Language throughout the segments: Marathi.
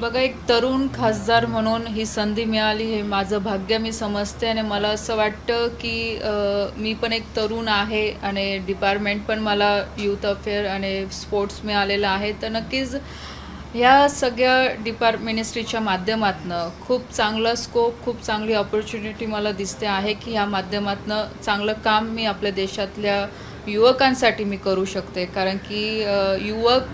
बघा एक तरुण खासदार म्हणून ही संधी मिळाली हे माझं भाग्य मी समजते आणि मला असं वाटतं की मी पण एक तरुण आहे आणि डिपार्टमेंट पण मला यूथ अफेअर आणि स्पोर्ट्स मिळालेलं आहे. तर नक्कीच ह्या सगळ्या डिपार्ट मिनिस्ट्रीच्या माध्यमातनं खूप चांगला स्कोप खूप चांगली ऑपॉर्च्युनिटी मला दिसते आहे की ह्या माध्यमातनं चांगलं काम मी आपल्या देशातल्या युवकांसाठी मी करू शकते. कारण की युवक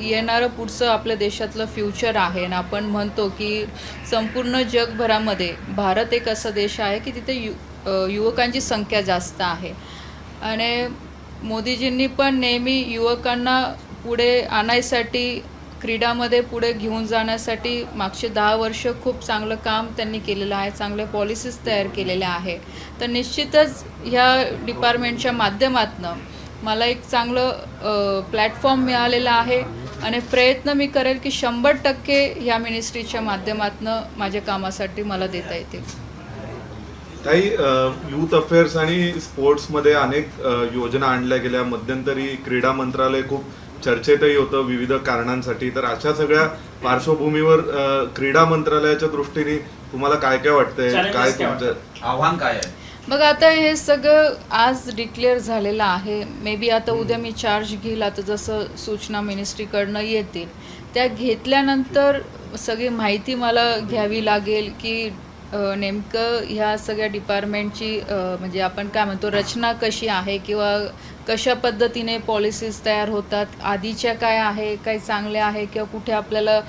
येणारं पुढचं आपल्या देशातलं फ्युचर आहे. आणि आपण म्हणतो की संपूर्ण जगभरामध्ये भारत एक असा देश आहे की तिथे यु युवकांची संख्या जास्त आहे. आणि मोदीजींनी पण नेहमी युवकांना पुढे आणायसाठी क्रीडामध्ये पुढे घेऊन जाण्यासाठी मागचे दहा वर्ष खूप चांगलं काम त्यांनी केलेलं आहे चांगल्या पॉलिसीज तयार केलेल्या आहे. तर निश्चितच ह्या डिपार्टमेंटच्या माध्यमातनं मला एक चांगलं प्लॅटफॉर्म मिळालेला आहे. आणि प्रयत्न मी करेल की शंभर टक्के ह्या मिनिस्ट्रीच्या माध्यमातनं माझ्या कामासाठी मला देता येतील. काही युथ अफेअर्स आणि स्पोर्ट्समध्ये अनेक योजना आणल्या गेल्या. मध्यंतरी क्रीडा मंत्रालय खूप चर्चेतही होतं विविध कारणांसाठी. तर अशा सगळ्या पार्श्वभूमीवर क्रीडा मंत्रालयाच्या दृष्टीने तुम्हाला काय काय वाटतंय काय तुमचं? आव्हान काय आहे? बघ आता हे सगळं आज डिक्लेअर झालेलं आहे. मे बी आता उद्या मी चार्ज घेईल. आता जसं सूचना मिनिस्ट्रीकडनं येतील. त्या घेतल्यानंतर सगळी माहिती मला घ्यावी लागेल की नेमकं ह्या सगळ्या डिपार्टमेंटची म्हणजे आपण काय म्हणतो रचना कशी आहे किंवा कशा पद्धतीने पॉलिसीज तयार होतात आधीच्या काय आहे काय चांगल्या आहे किंवा कुठे आपल्याला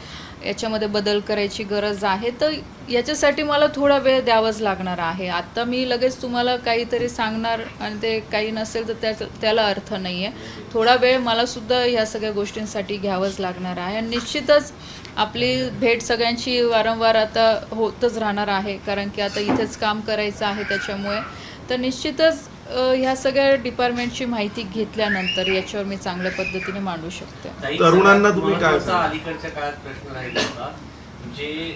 याच्यामध्ये बदल करायची गरज आहे. तर याच्यासाठी मला थोडा वेळ द्यावाच लागणार आहे. आत्ता मी लगेच तुम्हाला काहीतरी सांगणार आणि ते काही नसेल तर त्या त्याला अर्थ नाही आहे थोडा वेळ मलासुद्धा ह्या सगळ्या गोष्टींसाठी घ्यावंच लागणार आहे. आणि निश्चितच आपली भेट सगळ्यांची वारंवार आता होतच राहणार आहे. कारण की आता इथेच काम करायचं आहे त्याच्यामुळे. तर निश्चितच ह्या सगळ्या डिपार्टमेंटची माहिती घेतल्यानंतर याच्यावर मी चांगल्या पद्धतीने मांडू शकते. तरुणांना तुम्ही काय? अलीकडच्या काळात प्रश्न राहिला होता. जे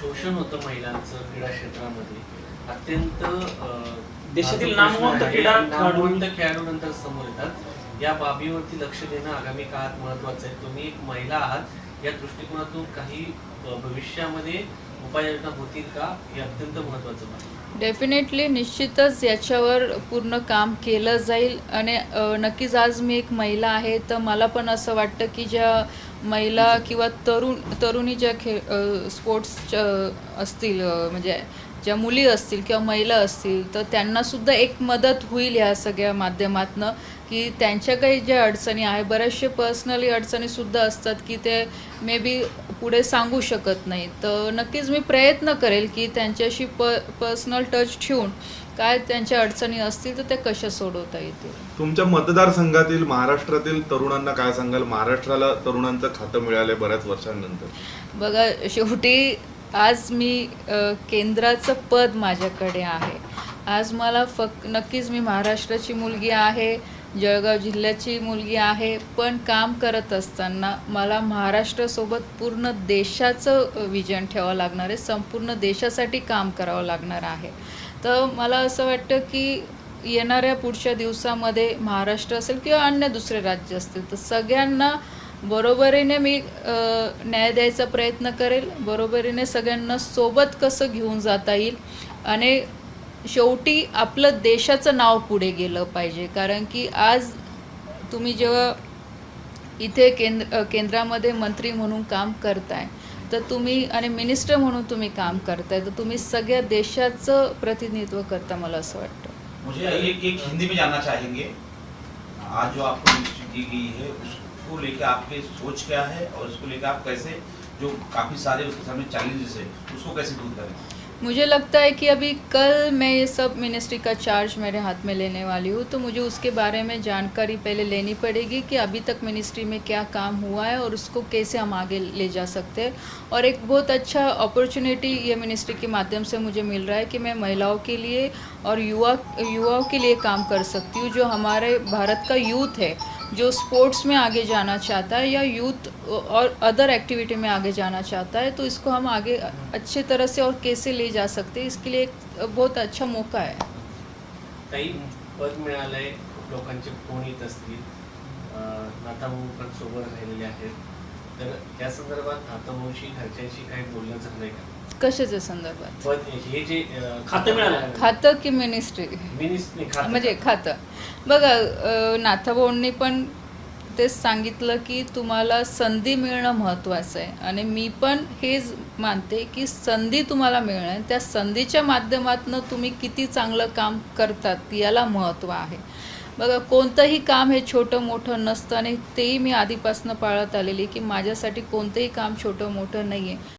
शोषण होतं महिलांचं क्रीडा क्षेत्रामध्ये अत्यंत देशातील नामवंत. क्रीडा नामवंत खेळाडू नंतर समोर येतात. या बाबीवरती लक्ष देणं आगामी काळात महत्वाचं आहे. तुम्ही एक महिला आहात. या दृष्टिकोनातून काही भविष्यामध्ये उपाययोजना होतील का हे अत्यंत महत्वाचं आहे. डेफिनेटली निश्चितच याच्यावर पूर्ण काम केलं जाईल आणि नक्कीच आज मी एक महिला आहे तर मला पण असं वाटतं की ज्या महिला किंवा तरुण तरुणी ज्या खे स्पोर्ट्सच्या असतील म्हणजे ज्या मुली असतील किंवा महिला असतील तर त्यांनासुद्धा एक मदत होईल ह्या सगळ्या माध्यमातनं की त्यांच्या काही ज्या अडचणी आहे बऱ्याचशा पर्सनली अडचणीसुद्धा असतात की ते मे बी पुढे सांगू शकत नाही तर नक्कीच मी प्रयत्न करेल की त्यांच्याशी प पर्सनल टच ठेवून काय त्यांच्या अडचणी असतील तर त्या कशा सोडवता येतील. तुमच्या मतदारसंघातील महाराष्ट्रातील तरुणांना काय सांगाल? महाराष्ट्राला तरुणांचं खातं मिळालंय बऱ्याच वर्षांनंतर. बघा शेवटी आज मी केंद्राचं पद माझ्याकडे आहे. आज मला फक नक्कीच मी महाराष्ट्राची मुलगी आहे जळगाव जिल्ह्याची मुलगी आहे पण काम करत असताना मला महाराष्ट्रासोबत पूर्ण देशाचं विजन ठेवावं लागणार आहे संपूर्ण देशासाठी काम करावं लागणार आहे. तर मला असं वाटतं की येणाऱ्या पुढच्या दिवसामध्ये महाराष्ट्र असेल किंवा अन्य दुसरे राज्य असतील तर सगळ्यांना बरोबरीने मी न्याय द्यायचा प्रयत्न करेल. बरोबरीने सगळ्यांना सोबत कसं घेऊन जाता येईल? आणि शेवटी आपलं देशाचं नाव पुढे गेलं पाहिजे. कारण की आज तुम्ही जेव्हा इथे केंद्र केंद्रामध्ये मंत्री म्हणून काम करताय तर तुम्ही आणि मिनिस्टर म्हणून तुम्ही काम करताय तर तुम्ही सगळ्या देशाचं प्रतिनिधित्व करता मला असं वाटतं. मुझे एक एक हिंदी में जानना चाहेंगे. आज जो आपको नियुक्ति गई है उसको लेके आपके सोच क्या है और उसको लेके आप कैसे, जो काफ़ी सारे उसके सामने चैलेंजेस है, उसको कैसे दूर करें? मुझे लगता है कि अभी कल मैं ये सब मिनिस्ट्री का चार्ज मेरे हाथ में लेने वाली हूँ तो मुझे उसके बारे में जानकारी पहले लेनी पड़ेगी कि अभी तक मिनिस्ट्री में क्या काम हुआ है और उसको कैसे हम आगे ले जा सकते हैं। और एक बहुत अच्छा अपॉर्चुनिटी ये मिनिस्ट्री के माध्यम से मुझे मिल रहा है कि मैं महिलाओं के लिए और युवा, युवाओं के लिए काम कर सकती हूँ, जो हमारे भारत का यूथ है। जो स्पोर्ट्स में आगे जाना चाहता है या यूथ और अदर एक्टिविटी में आगे जाना चाहता है तो इसको हम आगे अच्छे तरह से और कैसे ले जा सकते हैं इसके लिए एक बहुत अच्छा मौका है। काही पद मिळालंय लोकांचे फोन येत असतील? नाताभाऊ पण सोबत राहिलेले आहेत. तर त्या संदर्भात नाताभाऊशी घरच्यांशी काही बोलणं झालंय का? कशाच्या संदर्भात? पद हे जे अं, खातं मिळालं खातं की मिनिस्ट्री मिनिस्ट्री खातं. म्हणजे खातं. बघा अ, नाथाभाऊंनी पण तेच सांगितलं की तुम्हाला संधी मिळणं महत्त्वाचं आहे. आणि मी पण हेच मानते की संधी तुम्हाला मिळणं आहे. त्या संधीच्या माध्यमातून तुम्ही किती चांगलं काम करतात याला महत्त्व आहे. बघा कोणतंही काम हे छोटं मोठं नसतं आणि तेही मी आधीपासून पाळत आलेली की माझ्यासाठी कोणतंही काम छोटं मोठं नाही आहे